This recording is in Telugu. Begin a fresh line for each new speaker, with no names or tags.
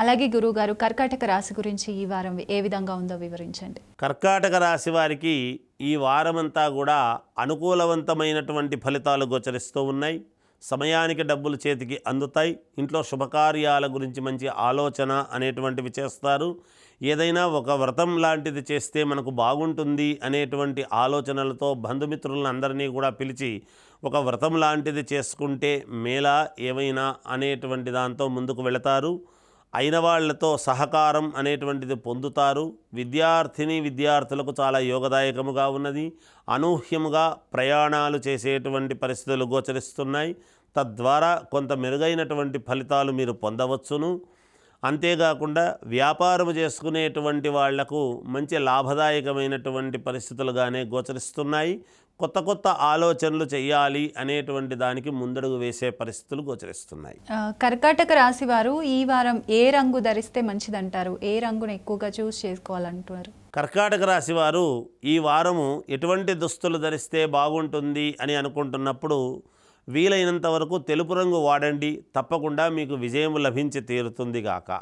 అలాగే గురువుగారు కర్కాటక రాశి గురించి ఈ వారం ఏ విధంగా ఉందో వివరించండి.
కర్కాటక రాశి వారికి ఈ వారమంతా కూడా అనుకూలవంతమైనటువంటి ఫలితాలు గోచరిస్తూ ఉన్నాయి. సమయానికి డబ్బులు చేతికి అందుతాయి. ఇంట్లో శుభకార్యాల గురించి మంచి ఆలోచన అనేటువంటివి చేస్తారు. ఏదైనా ఒక వ్రతం లాంటిది చేస్తే మనకు బాగుంటుంది అనేటువంటి ఆలోచనలతో బంధుమిత్రులను అందరినీ కూడా పిలిచి ఒక వ్రతం లాంటిది చేసుకుంటే మేలా ఏమైనా అనేటువంటి దాంతో ముందుకు వెళతారు. అయిన వాళ్ళతో సహకారం అనేటువంటిది పొందుతారు. విద్యార్థిని విద్యార్థులకు చాలా యోగదాయకముగా ఉన్నది. అనూహ్యముగా ప్రయాణాలు చేసేటువంటి పరిస్థితులు గోచరిస్తున్నాయి. తద్వారా కొంత మెరుగైనటువంటి ఫలితాలు మీరు పొందవచ్చును. అంతేకాకుండా వ్యాపారం చేసుకునేటువంటి వాళ్ళకు మంచి లాభదాయకమైనటువంటి పరిస్థితులుగానే గోచరిస్తున్నాయి. కొత్త కొత్త ఆలోచనలు చేయాలి అనేటువంటి దానికి ముందడుగు వేసే పరిస్థితులు గోచరిస్తున్నాయి.
కర్కాటక రాశి వారు ఈ వారం ఏ రంగు ధరిస్తే మంచిదంటారు? ఏ రంగును ఎక్కువగా చూస్ చేసుకోవాలంటున్నారు?
కర్కాటక రాశి వారు ఈ వారము ఎటువంటి దుస్తులు ధరిస్తే బాగుంటుంది అని అనుకుంటున్నప్పుడు వీలైనంత వరకు తెలుపు రంగు వాడండి తప్పకుండా మీకు విజయం లభించి తీరుతుంది గాక.